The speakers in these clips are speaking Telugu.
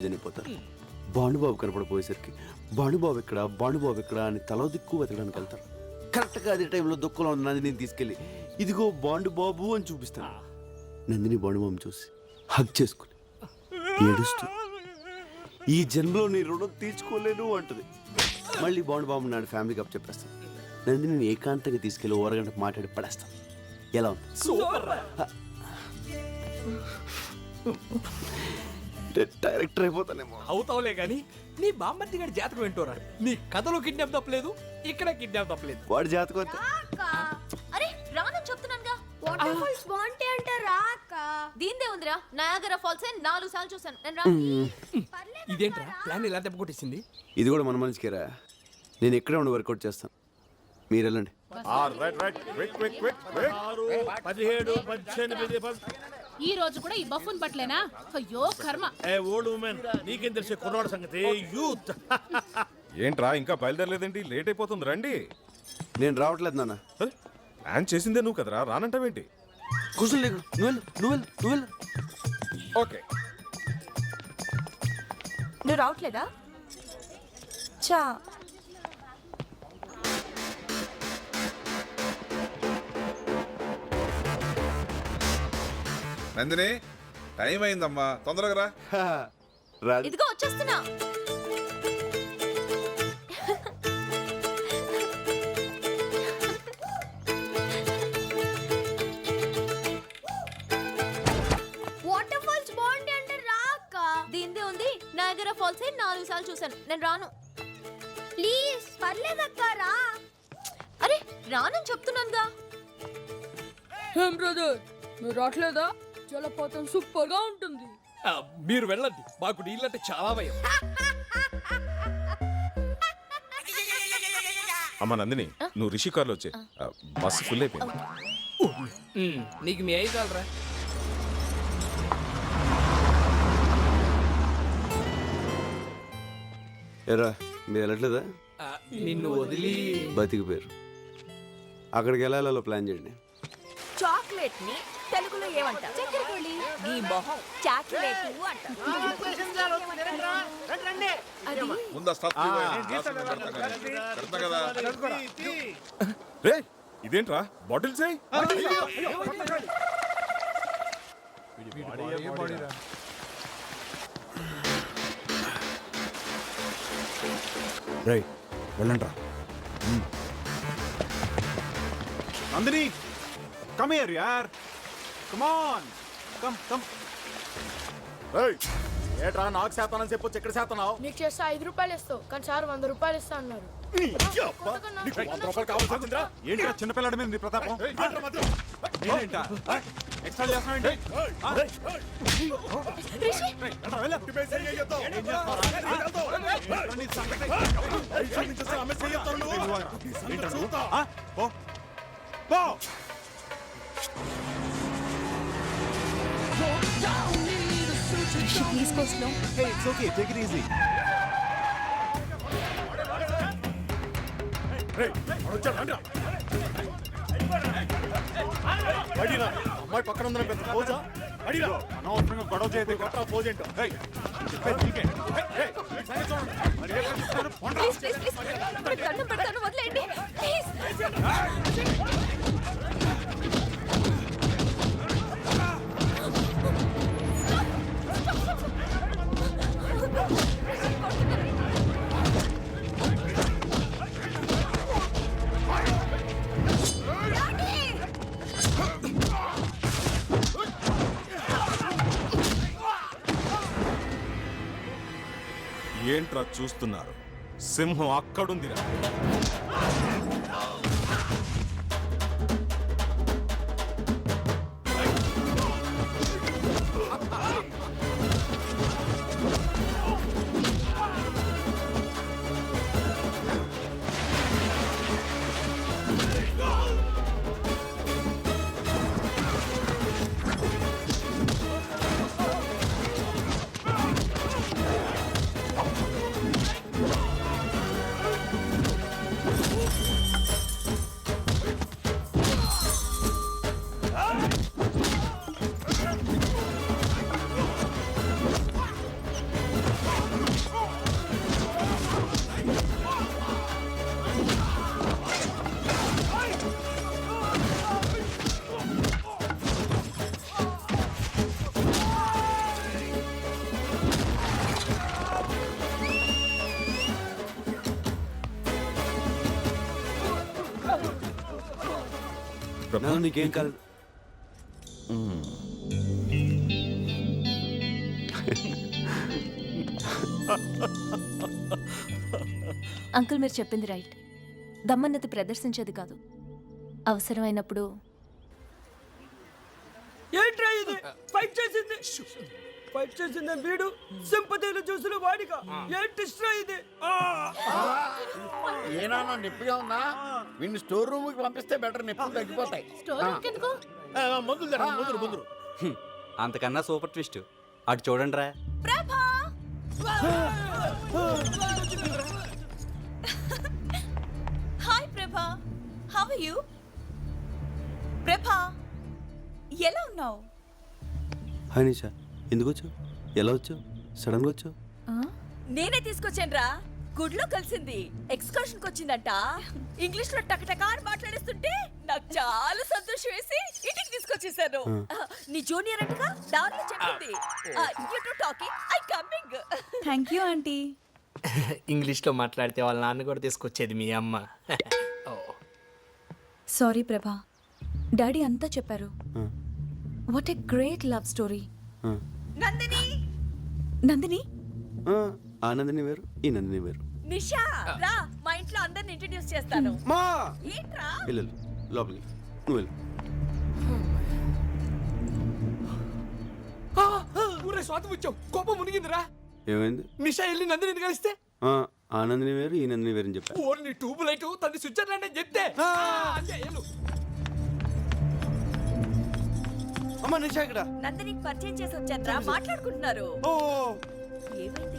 చనిపోతారు. భానుబాబు కనపడిపోయేసరికి భానుబాబు ఎక్కడ? భానుబాబు ఎక్కడ? అని తల దిక్కు వెతకడానికి వెళ్తారు. కరెక్ట్గా అదే టైంలో దుఃఖంలో ఉన్న నందిని తీసుకెళ్ళి ఇదిగో బాండుబాబు అని చూపిస్తాను. నందిని బాండుబాబుని చూసి హక్ చేసుకుని ఏడుస్తూ ఈ జన్మలో నీ రుణం తీర్చుకోలేను అంటది. మళ్ళీ బాండుబాబు నాడు ఫ్యామిలీకి అప్ చెప్పేస్తాను నందిని ఏకాంతంగా తీసుకెళ్ళి ఓ అరగంట మాట్లాడి పడేస్తాను. ఎలా ఉంది? డైరెక్టర్ అయిపోతానేమో. అవుతావులే గాని నీ బామ్మర్ది గారి జాతకం ఏంటోరా నీ కథలో కిడ్నాప్ తప్పలేదు ఇక్కడ కిడ్నాప్ తప్పలేదు. వాడి జాతకం అంతే. అరే రానని చెప్తున్నానుగా. వాటర్ ఫాల్స్ బాగుంటాయి అంటే రాక. దీందే ఉందిరా. నయాగరా ఫాల్స్ నాలుగు సార్లు చూసాను నేను రా. ఇదేంట్రా? ప్లాన్ ఇలా దెబ్బ కొట్టేసింది? ఇది కూడా మన మనిషికేరా నేను ఇక్కడే ఉండి వర్కౌట్ చేస్తాను. మీరు వెళ్ళండి. పదిహేడు పద్దెనిమిది పద్- ఈ రోజు కూడా ఈ బఫున్ పట్లేనా అయ్యో కర్మ. ఏ ఓల్డ్ ఉమెన్ నీకేం తెలిసే కుర్రాడు సంగతి? యూత్. ఏంట్రా ఇంకా బయలుదేరలేదేంటి? లేట్ అయిపోతుంది రండి. నేను రావట్లేదు నాన్న. ప్లాన్ చేసిందే నువ్వు కదరా? రానంటావేంటి? కూర్చొని లేకు. నువ్వు నువ్వు ఓకే. నువ్వు రావట్లేదా? చా నందిని టైం అయిందమ్మా. తొందరగా రా. హా, రాదు ఇదిగో వచ్చేస్తున్నా. వాటర్ ఫాల్స్ బాగుంటాయి అంటే రాక దీందే ఉంది. నయాగరా ఫాల్స్ నాలుగు సార్లు చూసాను నేను రాను. ప్లీజ్ పర్లేదక్క రా. అరే రానని చెప్తున్నానుగా. ఏం బ్రదర్? నువ్వు రావట్లేదా? జలపాతం సూపర్గా ఉంటుంది. ఆ, మీరు వెళ్ళండి. మాకు నీళ్ళంటే చాలా భయం. అమ్మ నందిని నువ్వు రిషి కార్లో వచ్చే. బస్సు ఫుల్ అయిపోయింది. ఉమ్, నీకు మీ అయ్యి చాలరా ఎరా మీరు వెళ్ళట్లేదా? ఆ, నిన్ను వదిలి. బతికిపోయారు. అక్కడికి వెళ్ళాలో ప్లాన్ చేయండి. చాక్లెట్ని తెలుగులో ఏమంటారు చక్కెరకొల్లి ఈ మొహం చాక్లెట్ రే ఇదేంట్రా? బాటిల్స్ రై. వెళ్ళండ్రా. నందిని కమ్ హియర్ యార్ కమ్ ఆన్ కమ్ కమ్ ఏట్రా నాకు శాతానని చెప్పొచ్చు ఎక్కడ శాతనావు నీకు చేస్తే ఐదు రూపాయలు ఇస్తావు కానీ సార్ వంద రూపాయలు ఇస్తా అన్నారు ఏంట్రా చిన్నపిల్లడి మీద నీ ప్రతాపం ఎక్స్ట్రా చేస్తానండి please కోస్లో it's okay take it easy అమ్మాయి పక్కన ఉందని పెద్ద పోజా? అడిగా అనవసరంగా గొడవ చేయదు కొట్ట పోజ్ ఏంటో. ప్లీజ్ చూస్తున్నారు. సింహం అక్కడుందిరా. నీకేం కాదు అంకుల్ మీరు చెప్పింది రైట్. దమ్మన్నది ప్రదర్శించేది కాదు. అవసరమైనప్పుడు ఏంట్రా ఇది? ఫైట్ చేసింది. ఫైట్ చేసింది వీడు సింపతిలు చూసిన వాడిగా ఏంటి ఇది? ఏనానా నొప్పిగా ఉందా? వీడిని స్టోర్ రూమ్కి పంపిస్తే బెటర్ నొప్పులు తగ్గిపోతాయి. మందులు తరండి, మందులు మందులు అంతకన్నా సూపర్ ట్విస్ట్. అటు చూడండి రా. ప్రభా! హాయ్ ప్రభా. హౌ ఆర్ యు ప్రభా ఎలా ఉన్నావు? హాయ్ నిషా. ఎందుకు వచ్చావు ఎలా వచ్చావు? సడన్గా వచ్చావు? నేనే తీసుకొచ్చాను రా గుడ్లో కలిసింది. ఎక్స్కర్షన్ వచ్చిందంట ఇంగ్లీష్లో టకటకా అని మాట్లాడేస్తుంటే నాకు చాలా సంతోషం వేసి ఇంటికి తీసుకొచ్చేసాను. నీ జూనియర్ అంటగా దారిలో చెప్పింది. You to talking I coming thank you aunty ఇంగ్లీష్లో మాట్లాడితే వాళ్ళ నాన్న కూడా తీసుకొచ్చేది మీ అమ్మ. ఓ. సారీ ప్రభా డాడీ అంతా చెప్పారు. What a great love story. Nandini? Nandini? ఆ, ఆ నందిని వేరు ఈ నందిని వేరు. నిషా రా మా ఇంట్లో అందరిని ఇంట్రడ్యూస్ చేస్తాను. మా! ఏంట్రా? వెళ్ళు. లోపలికి నువ్వు వెళ్ళు. ఊరే స్వాతం వచ్చావు కోపం మునిగిందిరా. ఏమైంది? నిషా వెళ్ళి నందిని కలిస్తే? ఆ, ఆ నందిని వేరు ఈ నందిని వేరు అని చెప్పా. ఓన్లీ ట్యూబ్ లైట్ తన స్విట్జర్లాండ్ అని చెప్తే. ఆ, అంతే, వెళ్ళు. అమ్మ నిషా ఇక్కడ. నందినికి పరిచయం చేసి వచ్చాను మాట్లాడుకుంటున్నారు. ఓ ఏమైంది?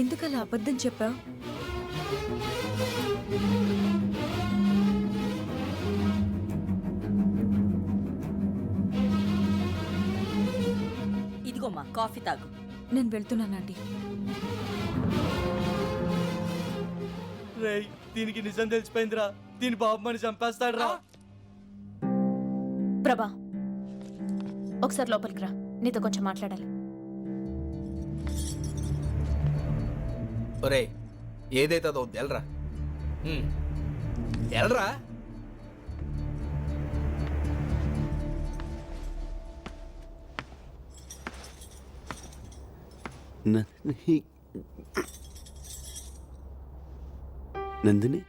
ఎందుకలా అబద్ధం చెప్పావు? ఇదిగోమ్మా కాఫీ తాగు. నేను వెళ్తున్నానండి. రేయ్ దీనికి నిజం తెలిసిపోయిందిరా. దీని బాబు మని చంపేస్తాడు రా ప్రభా ఒకసారి లోపలికి రా. నీతో కొంచెం మాట్లాడాలి. ఒరే ఏదైతే అదో ఎల్రా. ఎల్రా? నందిని నందిని?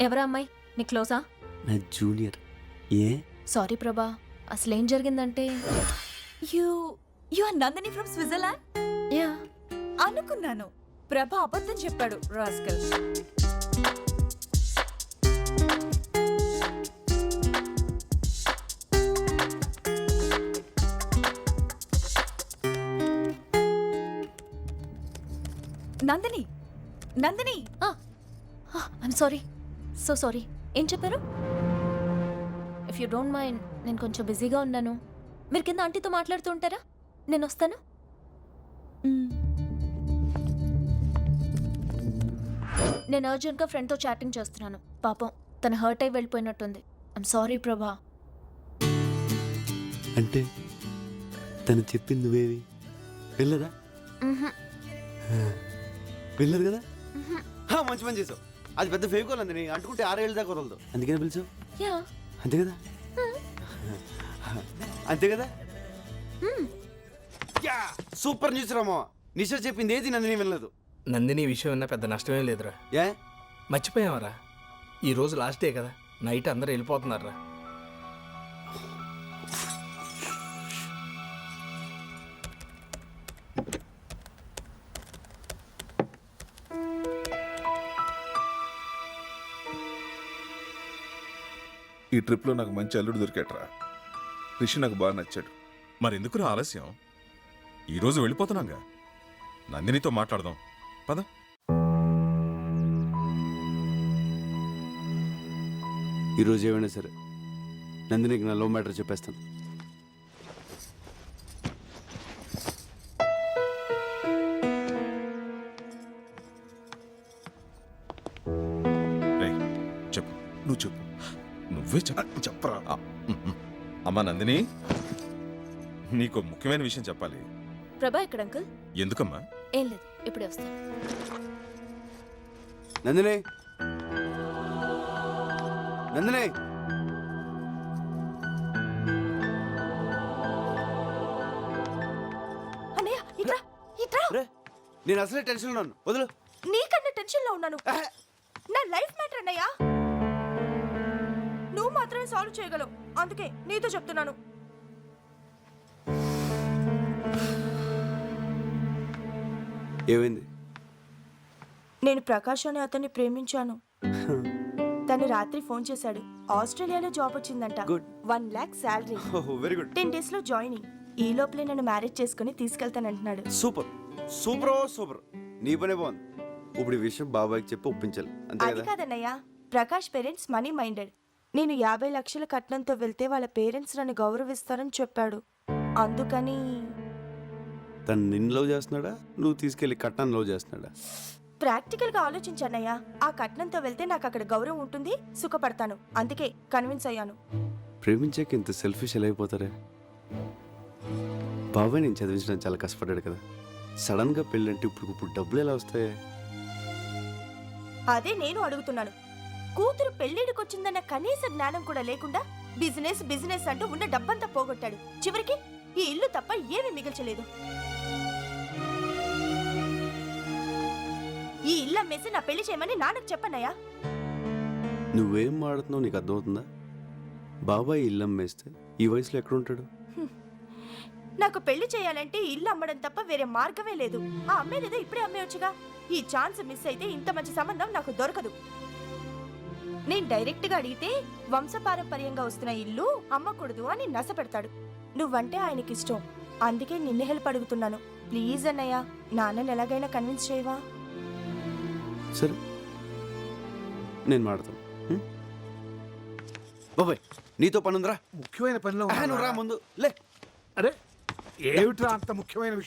ఎవరా అమ్మాయి? నీ క్లోజా? నా జూనియర్. ఏ? సారీ ప్రభా. అసలేం జరిగిందంటే you you are Nandini from Switzerland? Yeah. అనుకున్నాను. ప్రభ అబద్ధం చెప్పాడు rascal. Nandini Nandini. I'm sorry so sorry ఏం చెప్పారు? ఇఫ్ యూ డోంట్ మైండ్ నేను కొంచెం బిజీగా ఉన్నాను. మీరు కింద ఆంటీతో మాట్లాడుతూ ఉంటారా? నేను వస్తాను. నేను అర్జెంట్గా ఫ్రెండ్తో చాటింగ్ చేస్తున్నాను. పాపం తను హర్ట్ అయి వెళ్ళిపోయినట్టుంది. ఐమ్ సారీ ప్రభా. అంటే తను చెప్పింది నువ్వేవి? వెళ్ళదా వెళ్ళదు కదా? హా, మంచి పని చేసావు. అది పెద్ద ఫేకోల్ అంది అంటుకుంటే ఆరేళ్ళ దాకా వదలదు. అందుకనే పిలిచావు. యా. అంతే కదా? అంతే కదా? Yeah! Super news Rama Nisha చెప్పింది ఏది నందిని వెళ్ళదు నందిని ఈ విషయం విన్నా పెద్ద నష్టమేం లేదురా. ఏ? మర్చిపోయావరా? ఈ రోజు లాస్ట్ డే కదా. నైట్ అందరూ వెళ్ళిపోతున్నారా ఈ ట్రిప్లో నాకు మంచి అల్లుడు దొరికాట్రా రిషి నాకు బాగా నచ్చాడు. మరి ఎందుకు ఆలస్యం ఈరోజు వెళ్ళిపోతున్నాగా. నందినితో మాట్లాడదాం. పద. ఈరోజు ఏమైనా సరే. నందినికి నా లవ్ మ్యాటర్ చెప్పేస్తాను. నువ్వే చెప్ప. చెప్పరా ఆ, ఉమ్, ఉమ్. అమ్మా నందిని నీకు ముఖ్యమైన విషయం చెప్పాలి. ప్రభా ఎక్కడ అంకుల్? ఎందుకమ్మా? ఏం లేదు ఇప్పుడే వస్తాను నందిని? నందిని? అన్నయ్య ఇట్రా ఇట్రా. రే నేను అసలే టెన్షన్ ఉన్నాను. వదులు. నీకన్నా టెన్షన్లో ఉన్నాను నా లైఫ్ మ్యాటర్ అన్నయ్య. సాల్వ్ చేయగలవు. అందుకే నీతో చెప్తున్నాను. ఏమైంది? నేను ప్రకాష్ అనే అతన్ని ప్రేమించాను. తను రాత్రి ఫోన్ చేశాడు. ఆస్ట్రేలియాలో జాబ్ వచ్చిందంట. One lakh salary very good. Ten డేస్లో జాయినింగ్ ఈ లోపలే నన్ను మ్యారేజ్ చేసుకుని తీసుకెళ్తానంటున్నాడు. సూపర్. Super super. నీ పనే బాగుంది. ఇప్పుడు ఈ విషయం బాబాయ్కి చెప్పి ఒప్పించాలి. అంతే అది కదా? కాదన్నయ్య. Prakash parents money minded. నేను యాభై లక్షల కట్నంతో వెళ్తే వాళ్ళ పేరెంట్స్ నన్ను గౌరవిస్తారని చెప్పాడు. అందుకని తను నిన్ను లవ్ చేస్తున్నాడా? నువ్వు తీసుకెళ్ళి కట్నాన్ని లవ్ చేస్తున్నాడా? ప్రాక్టికల్గా ఆలోచించానయ్యా ఆ కట్నంతో వెళ్తే నాకు అక్కడ గౌరవం ఉంటుంది సుఖపడతాను. అందుకే కన్విన్స్ అయ్యాను. ప్రేమించాక ఇంత సెల్ఫిష్ ఎలా అయిపోతారే? బాబాయ్ నేను చదివించడానికి చాలా కష్టపడ్డాడు కదా. సడన్గా పెళ్ళంటే ఇప్పుడు ఇప్పుడు డబ్బులు ఎలా వస్తాయి? అదే నేను అడుగుతున్నాను. కూతురు పెళ్ళిడికొచ్చిందన్న కనీస జ్ఞానం కూడా లేకుండా బిజినెస్ బిజినెస్ అంటూ ఉన్న డబ్బంతా పోగొట్టాడు. చివరికి ఈ ఇల్లు తప్ప ఏమీ మిగిల్చలేదు. ఈ ఇల్లు అమ్మేసి నా పెళ్ళి చేయమని నాన్నకు చెప్పన్నయ్యా. నువ్వేం మాడుతున్నావు నీకు అర్థమవుతుందా? బాబాయ్ ఇల్లు అమ్మేస్తే ఈ వయసులో ఎక్కడుంటాడు? నాకు పెళ్ళి చేయాలంటే ఇల్లు అమ్మడం తప్ప వేరే మార్గమే లేదు. ఆ అమ్మేదేదో ఇప్పుడే అమ్మేయొచ్చుగా? ఈ ఛాన్స్ మిస్ అయితే ఇంత మంచి సంబంధం నాకు దొరకదు. నేను డైరెక్ట్గా అడిగితే వంశపారంపర్యంగా వస్తున్న ఇల్లు అమ్మకూడదు అని నస పెడతాడు నువ్వంటే ఆయనకి ఇష్టం అందుకే నిన్ను హెల్ప్ అడుగుతున్నాను. ప్లీజ్ అన్నయ్య నాన్నని ఎలాగైనా కన్విన్స్ చేయవా? సరే. నేను మాడతాను. హ్మ్? బాబాయ్ నీతో పని ఉందిరా ముఖ్యమైన పనిలో ఆ, నువ్వు రా ముందు. లే. అరే ఏమిట్రా అంత ముఖ్యమైన